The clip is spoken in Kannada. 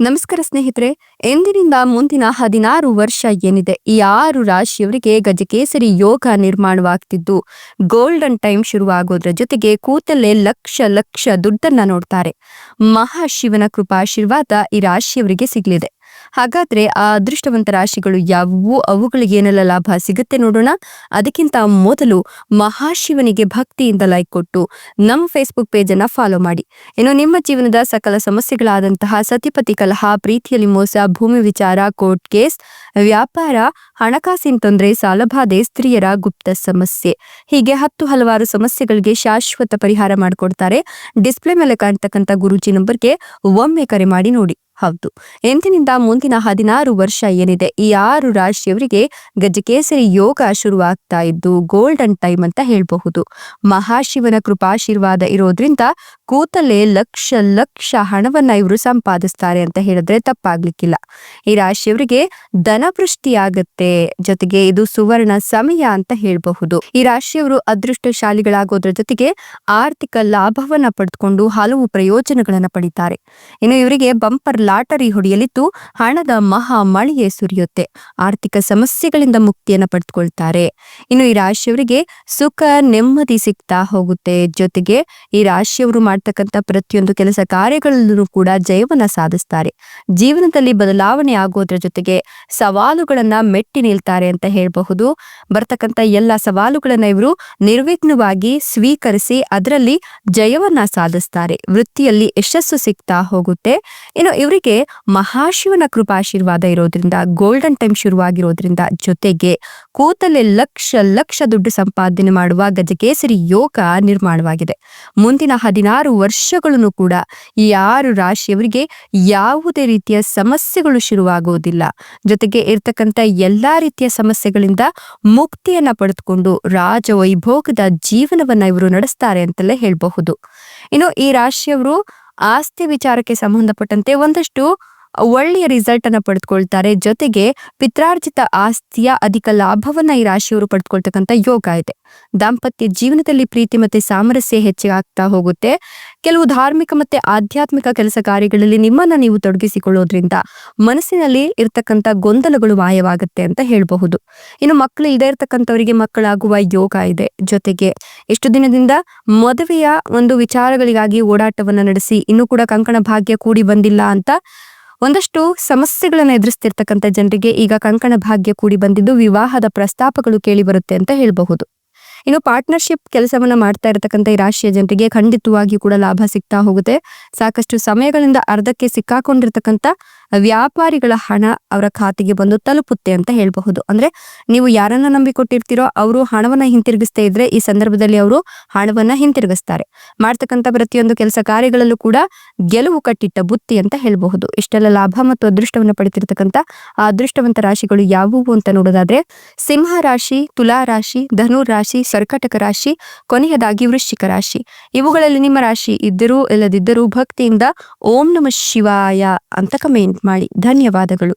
ನಮಸ್ಕಾರ ಸ್ನೇಹಿತರೆ, ಎಂದಿನಿಂದ ಮುಂದಿನ ಹದಿನಾರು ವರ್ಷ ಏನಿದೆ, ಈ ಆರು ರಾಶಿಯವರಿಗೆ ಗಜಕೇಸರಿ ಯೋಗ ನಿರ್ಮಾಣವಾಗ್ತಿದ್ದು. ಗೋಲ್ಡನ್ ಟೈಮ್ ಶುರುವಾಗೋದ್ರ ಜೊತೆಗೆ ಕೂತಲ್ಲೇ ಲಕ್ಷ ಲಕ್ಷ ದುಡ್ಡನ್ನ ನೋಡ್ತಾರೆ. ಮಹಾಶಿವನ ಕೃಪಾಶೀರ್ವಾದ ಈ ರಾಶಿಯವರಿಗೆ ಸಿಗ್ಲಿದೆ. ಹಾಗಾದ್ರೆ ಆ ಅದೃಷ್ಟವಂತ ರಾಶಿಗಳು ಯಾವುವು? ಅವುಗಳಿಗೆ ಏನೆಲ್ಲ ಲಾಭ ಸಿಗುತ್ತೆ ನೋಡೋಣ. ಅದಕ್ಕಿಂತ ಮೊದಲು ಮಹಾಶಿವನಿಗೆ ಭಕ್ತಿಯಿಂದ ಲೈಕ್ ಕೊಟ್ಟು ನಮ್ಮ ಫೇಸ್ಬುಕ್ ಪೇಜ್ ಅನ್ನ ಫಾಲೋ ಮಾಡಿ. ಇನ್ನು ನಿಮ್ಮ ಜೀವನದ ಸಕಲ ಸಮಸ್ಯೆಗಳಾದಂತಹ ಸತಿಪತಿ ಕಲಹ, ಪ್ರೀತಿಯಲ್ಲಿ ಮೋಸ, ಭೂಮಿ ವಿಚಾರ ಕೋರ್ಟ್ ಕೇಸ್ ವ್ಯಾಪಾರ, ಹಣಕಾಸಿನ ತೊಂದರೆ ಸಾಲಬಾಧೆ ಸ್ತ್ರೀಯರ ಗುಪ್ತ ಸಮಸ್ಯೆ. ಹೀಗೆ ಹತ್ತು ಹಲವಾರು ಸಮಸ್ಯೆಗಳಿಗೆ ಶಾಶ್ವತ ಪರಿಹಾರ ಮಾಡಿಕೊಡ್ತಾರೆ. ಡಿಸ್ಪ್ಲೇ ಮೇಲೆ ಕಾಣ್ತಕ್ಕಂಥ ಗುರುಜಿ ನಂಬರ್ಗೆ ಒಮ್ಮೆ ಕರೆ ಮಾಡಿ ನೋಡಿ. ಹೌದು. ಎಂದಿನಿಂದ ಮುಂದಿನ ಹದಿನಾರು ವರ್ಷ ಏನಿದೆ, ಈ ಆರು ರಾಶಿಯವರಿಗೆ ಗಜಕೇಸರಿ ಯೋಗ ಶುರುವಾಗ್ತಾ ಇದ್ದು ಗೋಲ್ಡನ್ ಟೈಮ್ ಅಂತ ಹೇಳಬಹುದು. ಮಹಾಶಿವನ ಕೃಪಾಶೀರ್ವಾದ ಇರೋದ್ರಿಂದ ಕೂತಲ್ಲೇ ಲಕ್ಷ ಲಕ್ಷ ಹಣವನ್ನ ಇವರು ಸಂಪಾದಿಸ್ತಾರೆ ಅಂತ ಹೇಳಿದ್ರೆ ತಪ್ಪಾಗ್ಲಿಕ್ಕಿಲ್ಲ. ಈ ರಾಶಿಯವರಿಗೆ ಧನವೃಷ್ಟಿ ಆಗತ್ತೆ ಜೊತೆಗೆ ಇದು ಸುವರ್ಣ ಸಮಯ ಅಂತ ಹೇಳಬಹುದು. ಈ ರಾಶಿಯವರು ಅದೃಷ್ಟಶಾಲಿಗಳಾಗೋದ್ರ ಜೊತೆಗೆ ಆರ್ಥಿಕ ಲಾಭವನ್ನ ಪಡೆದುಕೊಂಡು ಹಲವು ಪ್ರಯೋಜನಗಳನ್ನ ಪಡಿತಾರೆ. ಇನ್ನು ಇವರಿಗೆ ಬಂಪರ್ ಲಾಟರಿ ಹೊಡೆಯಲಿದ್ದು ಹಣದ ಮಹಾ ಮಳೆಯೇ ಸುರಿಯುತ್ತೆ. ಆರ್ಥಿಕ ಸಮಸ್ಯೆಗಳಿಂದ ಮುಕ್ತಿಯನ್ನು ಪಡೆದುಕೊಳ್ತಾರೆ. ಇನ್ನು ಈ ರಾಶಿಯವರಿಗೆ ಸುಖ, ನೆಮ್ಮದಿ ಸಿಗ್ತಾ ಹೋಗುತ್ತೆ. ಜೊತೆಗೆ ಈ ರಾಶಿಯವರು ಮಾಡ್ತಕ್ಕಂಥ ಪ್ರತಿಯೊಂದು ಕೆಲಸ ಕಾರ್ಯಗಳಲ್ಲೂ ಕೂಡ ಜಯವನ್ನ ಸಾಧಿಸ್ತಾರೆ. ಜೀವನದಲ್ಲಿ ಬದಲಾವಣೆ ಆಗೋದ್ರ ಜೊತೆಗೆ ಸವಾಲುಗಳನ್ನ ಮೆಟ್ಟಿ ನಿಲ್ತಾರೆ ಅಂತ ಹೇಳಬಹುದು. ಬರ್ತಕ್ಕಂಥ ಎಲ್ಲ ಸವಾಲುಗಳನ್ನ ಇವರು ನಿರ್ವಿಘ್ನವಾಗಿ ಸ್ವೀಕರಿಸಿ ಅದರಲ್ಲಿ ಜಯವನ್ನ ಸಾಧಿಸ್ತಾರೆ. ವೃತ್ತಿಯಲ್ಲಿ ಯಶಸ್ಸು ಸಿಗ್ತಾ ಹೋಗುತ್ತೆ. ಇನ್ನು ಇವರಿಗೆ ಮಹಾಶಿವನ ಕೃಪಾಶೀರ್ವಾದ ಇರೋದ್ರಿಂದ ಗೋಲ್ಡನ್ ಟೈಮ್ ಶುರುವಾಗಿರೋದ್ರಿಂದ ಜೊತೆಗೆ ಕೂತಲೆ ಲಕ್ಷ ಲಕ್ಷ ದುಡ್ಡು ಸಂಪಾದನೆ ಮಾಡುವ ಗಜಕೇಸರಿ ಯೋಗ ನಿರ್ಮಾಣವಾಗಿದೆ. ಮುಂದಿನ ಹದಿನಾರು ವರ್ಷಗಳನ್ನು ಕೂಡ ಈ ಆರು ರಾಶಿಯವರಿಗೆ ಯಾವುದೇ ರೀತಿಯ ಸಮಸ್ಯೆಗಳು ಶುರುವಾಗುವುದಿಲ್ಲ. ಜೊತೆಗೆ ಇರ್ತಕ್ಕಂಥ ಎಲ್ಲಾ ರೀತಿಯ ಸಮಸ್ಯೆಗಳಿಂದ ಮುಕ್ತಿಯನ್ನ ಪಡೆದುಕೊಂಡು ರಾಜ ವೈಭೋಗದ ಜೀವನವನ್ನ ಇವರು ನಡೆಸ್ತಾರೆ ಅಂತಲೇ ಹೇಳಬಹುದು. ಇನ್ನು ಈ ರಾಶಿಯವರು ಆಸ್ತಿ ವಿಚಾರಕ್ಕೆ ಸಂಬಂಧಪಟ್ಟಂತೆ ಒಂದಷ್ಟು ಒಳ್ಳೆಯ ರಿಸಲ್ಟ್ ಅನ್ನ ಪಡೆದುಕೊಳ್ತಾರೆ ಜೊತೆಗೆ ಪಿತ್ರಾರ್ಜಿತ ಆಸ್ತಿಯ ಅಧಿಕ ಲಾಭವನ್ನ ಈ ರಾಶಿಯವರು ಪಡೆದುಕೊಳ್ತಕ್ಕಂಥ ಯೋಗ ಇದೆ. ದಾಂಪತ್ಯ ಜೀವನದಲ್ಲಿ ಪ್ರೀತಿ ಮತ್ತೆ ಸಾಮರಸ್ಯ ಹೆಚ್ಚಾಗ್ತಾ ಹೋಗುತ್ತೆ. ಕೆಲವು ಧಾರ್ಮಿಕ ಮತ್ತೆ ಆಧ್ಯಾತ್ಮಿಕ ಕೆಲಸ ಕಾರ್ಯಗಳಲ್ಲಿ ನಿಮ್ಮನ್ನ ನೀವು ತೊಡಗಿಸಿಕೊಳ್ಳೋದ್ರಿಂದ ಮನಸ್ಸಿನಲ್ಲಿ ಇರ್ತಕ್ಕಂಥ ಗೊಂದಲಗಳು ಮಾಯವಾಗುತ್ತೆ ಅಂತ ಹೇಳಬಹುದು. ಇನ್ನು ಮಕ್ಕಳು ಇಲ್ಲದೆ ಇರ್ತಕ್ಕಂಥವರಿಗೆ ಮಕ್ಕಳಾಗುವ ಯೋಗ ಇದೆ. ಜೊತೆಗೆ ಎಷ್ಟು ದಿನದಿಂದ ಮದುವೆಯ ಒಂದು ವಿಚಾರಗಳಿಗಾಗಿ ಓಡಾಟವನ್ನ ನಡೆಸಿ ಇನ್ನೂ ಕೂಡ ಕಂಕಣ ಭಾಗ್ಯ ಕೂಡಿ ಬಂದಿಲ್ಲ ಅಂತ ಒಂದಷ್ಟು ಸಮಸ್ಯೆಗಳನ್ನು ಎದುರಿಸ್ತಿರ್ತಕ್ಕಂಥ ಜನರಿಗೆ ಈಗ ಕಂಕಣ ಭಾಗ್ಯ ಕೂಡಿ ಬಂದಿದ್ದು ವಿವಾಹದ ಪ್ರಸ್ತಾಪಗಳು ಕೇಳಿ ಬರುತ್ತೆ ಅಂತ ಹೇಳಬಹುದು. ಇನ್ನು ಪಾರ್ಟ್ನರ್ಶಿಪ್ ಕೆಲಸವನ್ನ ಮಾಡ್ತಾ ಇರತಕ್ಕಂಥ ಈ ರಾಶಿಯ ಜನರಿಗೆ ಖಂಡಿತವಾಗಿಯೂ ಕೂಡ ಲಾಭ ಸಿಗ್ತಾ ಹೋಗುತ್ತೆ. ಸಾಕಷ್ಟು ಸಮಯಗಳಿಂದ ಅರ್ಧಕ್ಕೆ ಸಿಕ್ಕಾಕೊಂಡಿರ್ತಕ್ಕಂಥ ವ್ಯಾಪಾರಿಗಳ ಹಣ ಅವರ ಖಾತೆಗೆ ಬಂದು ತಲುಪುತ್ತೆ ಅಂತ ಹೇಳಬಹುದು. ಅಂದ್ರೆ ನೀವು ಯಾರನ್ನ ನಂಬಿಕೊಟ್ಟಿರ್ತೀರೋ ಅವರು ಹಣವನ್ನ ಹಿಂತಿರುಗಿಸ್ತಾ ಇದ್ರೆ ಈ ಸಂದರ್ಭದಲ್ಲಿ ಅವರು ಹಣವನ್ನ ಹಿಂತಿರುಗಿಸ್ತಾರೆ. ಮಾಡ್ತಕ್ಕಂಥ ಪ್ರತಿಯೊಂದು ಕೆಲಸ ಕಾರ್ಯಗಳಲ್ಲೂ ಕೂಡ ಗೆಲುವು ಕಟ್ಟಿಟ್ಟ ಬುತ್ತಿ ಅಂತ ಹೇಳಬಹುದು. ಇಷ್ಟೆಲ್ಲ ಲಾಭ ಮತ್ತು ಅದೃಷ್ಟವನ್ನ ಪಡೆದಿರ್ತಕ್ಕಂತ ಆ ಅದೃಷ್ಟವಂತ ರಾಶಿಗಳು ಯಾವುವು ಅಂತ ನೋಡೋದಾದ್ರೆ ಸಿಂಹ ರಾಶಿ, ತುಲಾ ರಾಶಿ, ಧನು ರಾಶಿ, ಸರ್ಕಟಕ ರಾಶಿ, ಕೊನೆಯದಾಗಿ ವೃಶ್ಚಿಕ ರಾಶಿ. ಇವುಗಳಲ್ಲಿ ನಿಮ್ಮ ರಾಶಿ ಇದ್ದರೂ ಇಲ್ಲದಿದ್ದರೂ ಭಕ್ತಿಯಿಂದ ಓಂ ನಮ ಶಿವಾಯ ಅಂತ ಕಮೆಂಟ್ ಮಾಡಿ. ಧನ್ಯವಾದಗಳು.